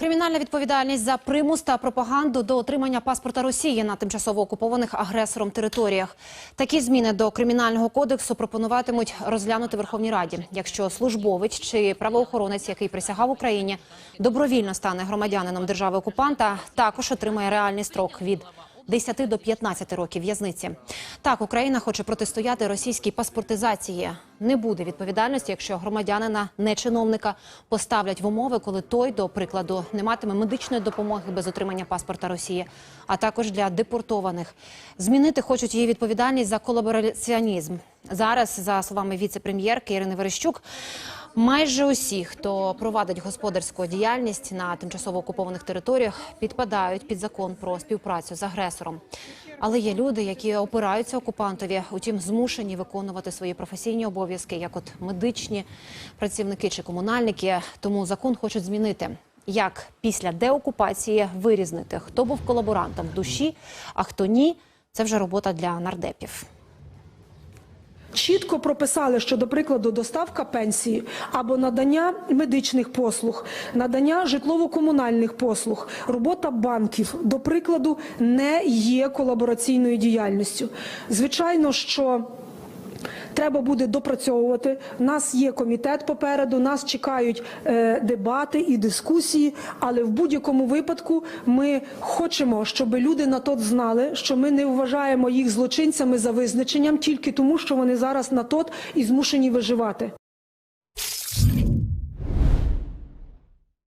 Кримінальна відповідальність за примус та пропаганду до отримання паспорта Росії на тимчасово окупованих агресором територіях. Такі зміни до кримінального кодексу пропонуватимуть розглянути Верховній Раді, якщо службовець чи правоохоронець, який присягав Україні, добровільно стане громадянином держави окупанта, також отримає реальний строк від 10 до 15 років в'язниці. Так, Україна хоче протистояти російській паспортизації. Не буде відповідальності, якщо громадянина не чиновника поставлять в умови, коли той, до прикладу, не матиме медичної допомоги без отримання паспорта Росії, а також для депортованих. Змінити хочуть її відповідальність за колабораціонізм. Зараз, за словами віце-прем'єрки Ірини Верещук, Майже усі, хто провадить господарську діяльність на тимчасово окупованих територіях, підпадають під закон про співпрацю з агресором. Але є люди, які опираються окупантові, утім змушені виконувати свої професійні обов'язки, як от медичні працівники чи комунальники. Тому закон хочуть змінити. Як після деокупації вирізнити, хто був колаборантом в душі, а хто ні, це вже робота для нардепів. Чітко прописали, що, до прикладу, доставка пенсії або надання медичних послуг, надання житлово-комунальних послуг, робота банків, до прикладу, не є колабораційною діяльністю. Звичайно, що Треба буде допрацьовувати. У нас є комітет попереду, нас чекають е, дебати і дискусії. Але в будь-якому випадку ми хочемо, щоб люди на тот знали, що ми не вважаємо їх злочинцями за визначенням тільки тому, що вони зараз на тот і змушені виживати.